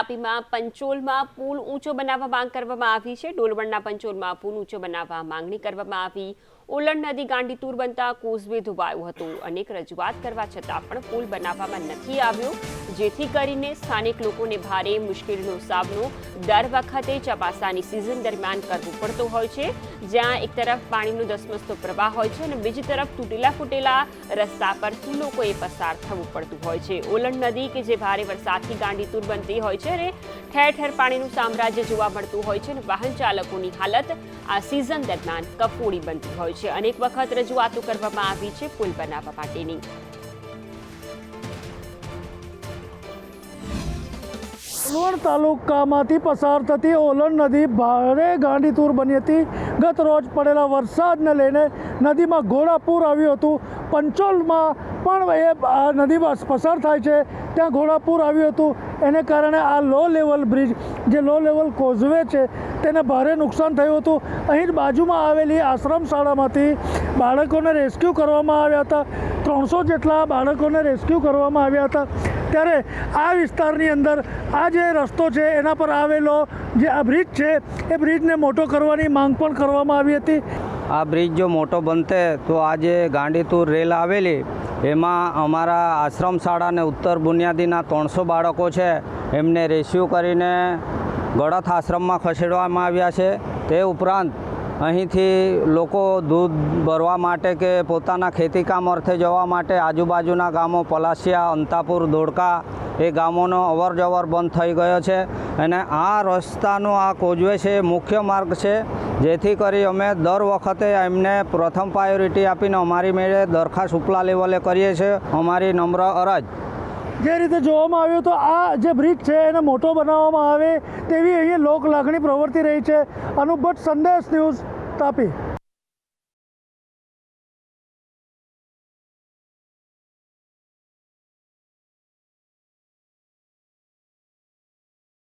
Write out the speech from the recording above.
તાપીમાં પંચોલમાં પુલ ઊંચો બનાવવા માંગ કરવામાં આવી છે. ડોલવણના પંચોલમાં પુલ ઊંચો બનાવવા માંગણી કરવામાં આવી. ઓલણ નદી ગાંડીતુર બનતા કોઝવે ધોવાયું હતું. અનેક રજૂઆત કરવા છતાં પણ પુલ બનાવવામાં નથી આવ્યો. જેથી કરીને સ્થાનિક લોકોને ભારે મુશ્કેલીનો સામનો દર વખતે ચોમાસાની સિઝન દરમિયાન કરવો પડતો હોય છે. જ્યાં એક તરફ પાણીનો ધસમસતો પ્રવાહ હોય છે અને બીજી તરફ તૂટેલા ફૂટેલા રસ્તા પરથી લોકોએ પસાર થવું પડતું હોય છે. ઓલણ નદી કે જે ભારે વરસાદથી ગાંડીતુર બનતી હોય છે અને ઠેર ઠેર પાણીનું સામ્રાજ્ય જોવા મળતું હોય છે અને વાહન ચાલકોની હાલત આ સિઝન દરમિયાન કફોડી બનતી હોય છે. અનેક વખત રજૂઆતો કરવામાં આવી છે પુલ બનાવવા માટેની. વલવડ તાલુકામાંથી પસાર થતી ઓલણ નદી ભારે ગાંડીતુર બની હતી. ગત રોજ પડેલા વરસાદને લઈને નદીમાં ઘોડાપૂર આવ્યું હતું. પંચોલમાં પણ એ આ નદીમાં પસાર થાય છે. ત્યાં ઘોડાપૂર આવ્યું હતું. એને કારણે આ લો લેવલ બ્રિજ જે લો લેવલ કોઝવે છે, તેને ભારે નુકસાન થયું હતું. અહીં બાજુમાં આવેલી આશ્રમ શાળામાંથી બાળકોને રેસ્ક્યુ કરવામાં આવ્યા હતા. ત્રણસો જેટલા બાળકોને રેસ્ક્યુ કરવામાં આવ્યા હતા. ત્યારે આ વિસ્તારની અંદર આ જે રસ્તો છે, એના પર આવેલો જે આ બ્રિજ છે, એ બ્રિજને મોટો કરવાની માંગ પણ કરવામાં આવી હતી. આ બ્રિજ જો મોટો બનતે તો આ જે ગાંડીતુર રેલ આવેલી, એમાં અમારા આશ્રમ શાળા અને ઉત્તર બુનિયાદીના ત્રણસો બાળકો છે. એમને રેસ્યુ કરીને ગળથ આશ્રમમાં ખસેડવામાં આવ્યા છે. તે ઉપરાંત અહીંથી લોકો દૂધ ભરવા માટે કે પોતાના ખેતીકામ અર્થે જવા માટે આજુબાજુના ગામો પલાસિયા, અંતાપુર, ધોળકા એ ગામોનો અવર જવર બંધ થઈ ગયો છે. અને આ રસ્તાનો આ કોજવે છે મુખ્ય માર્ગ છે. જેથી કરી અમે દર વખતે એમને પ્રથમ પ્રાયોરિટી આપીને અમારી મેળે દરખાસ્ત ઉપલા લેવલે કરીએ છીએ. અમારી નમ્ર અરજ જે રીતે જોવામાં આવ્યું તો આ જે બ્રિજ છે એને મોટો બનાવવામાં આવે તેવી અહીંયા લોક લાગણી પ્રવર્તી રહી છે. અનુભટ સંદેશ ન્યૂઝ તાપી.